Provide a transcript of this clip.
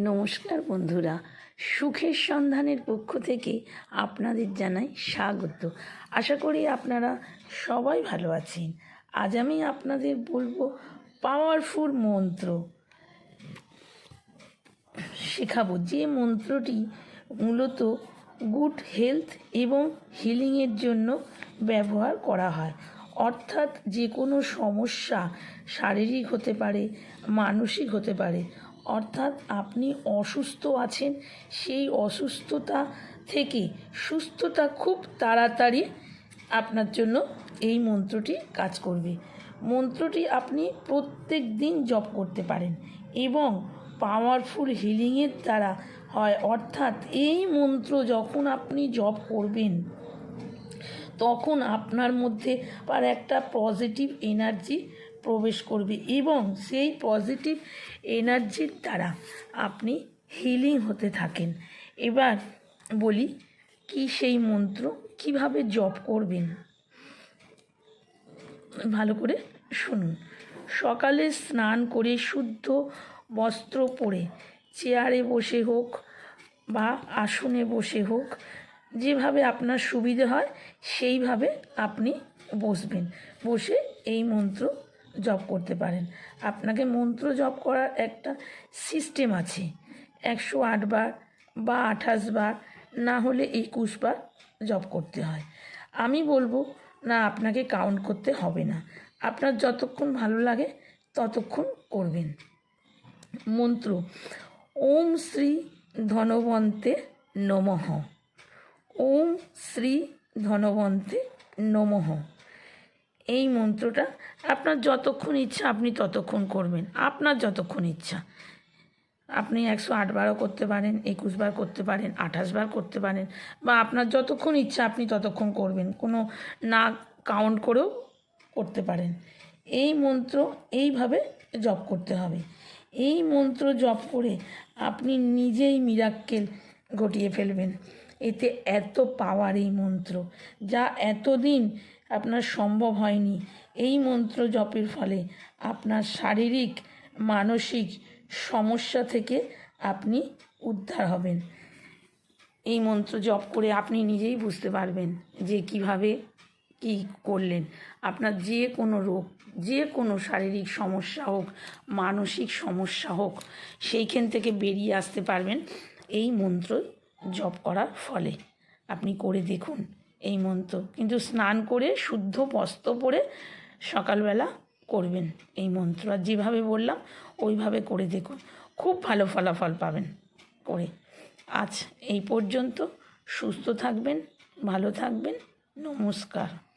নমস্কার বন্ধুরা। সুখের সন্ধানের পক্ষ থেকে আপনাদের জানাই স্বাগত। আশা করি আপনারা সবাই ভালো আছেন। আজ আমি আপনাদের বলব পাওয়ারফুল মন্ত্র। শেখাবো যে মন্ত্রটি মূলত গুড হেলথ এবং হিলিংয়ের জন্য ব্যবহার করা হয়। অর্থাৎ যে কোনো সমস্যা শারীরিক হতে পারে, মানসিক হতে পারে অর্থাৎ আপনি অসুস্থ আছেন, সেই অসুস্থতা থেকে সুস্থতা খুব তাড়াতাড়ি আপনার জন্য এই মন্ত্রটি কাজ করবে। মন্ত্রটি আপনি প্রত্যেক দিন জপ করতে পারেন এবং পাওয়ারফুল হিলিংয়ের দ্বারা হয়। অর্থাৎ এই মন্ত্র যখন আপনি জপ করবেন, তখন আপনার মধ্যে আর একটা পজিটিভ এনার্জি প্রবেশ করবে এবং সেই পজিটিভ এনার্জির দ্বারা আপনি হিলিং হতে থাকেন। এবার বলি, কি সেই মন্ত্র কীভাবে জপ করবেন? ভালো করে শুনুন। সকালে স্নান করে শুদ্ধ বস্ত্র পরে, চেয়ারে বসে হোক বা আসনে বসে হোক, যেভাবে আপনার সুবিধে হয়, সেইভাবে আপনি বসবেন। বসে এই মন্ত্র জপ করতে পারেন। আপনাকে মন্ত্র জপ করার একটা সিস্টেম আছে। একশো বার বা আঠাশ বার, না হলে একুশ বার জপ করতে হয়। আমি বলব, না, আপনাকে কাউন্ট করতে হবে না। আপনার যতক্ষণ ভালো লাগে, ততক্ষণ করবেন। মন্ত্র, ওম শ্রী ধনবন্তে নমঃ। ওম শ্রী ধনবন্তে নমঃ। এই মন্ত্রটা, আপনার যতক্ষণ ইচ্ছা আপনি ততক্ষণ করবেন। আপনার যতক্ষণ ইচ্ছা। আপনি একশো আট বারও করতে পারেন, একুশ বার করতে পারেন, আঠাশ বার করতে পারেন, বা আপনার যতক্ষণ ইচ্ছা আপনি ততক্ষণ করবেন। কোনো না কাউন্ট করেও করতে পারেন। এই মন্ত্র এইভাবে জপ করতে হবে। এই মন্ত্র জপ করে আপনি নিজেই মিরাক্কেল ঘটিয়ে ফেলবেন। এতে এত পাওয়ার এই মন্ত্র। যা এতদিন আপনার সম্ভব হয়নি। এই মন্ত্র জপের ফলে আপনার শারীরিক, মানসিক সমস্যা থেকে আপনি উদ্ধার হবেন। এই মন্ত্র জপ করে আপনি নিজেই বুঝতে পারবেন যে কীভাবে কি করলেন। আপনার যে কোনো রোগ, যে কোনো শারীরিক সমস্যা হোক, মানসিক সমস্যা হোক, সেইখান থেকে বেরিয়ে আসতে পারবেন এই মন্ত্র জপ করার ফলে। আপনি করে দেখুন এই মন্ত্র। কিন্তু স্নান করে শুদ্ধ বস্ত্র পরে সকালবেলা করবেন এই মন্ত্র। আর যেভাবে বললাম, ওইভাবে করে দেখুন। খুব ভালো ফলাফল পাবেন করে। আজ এই পর্যন্ত সুস্থ থাকবেন, ভালো থাকবেন। নমস্কার।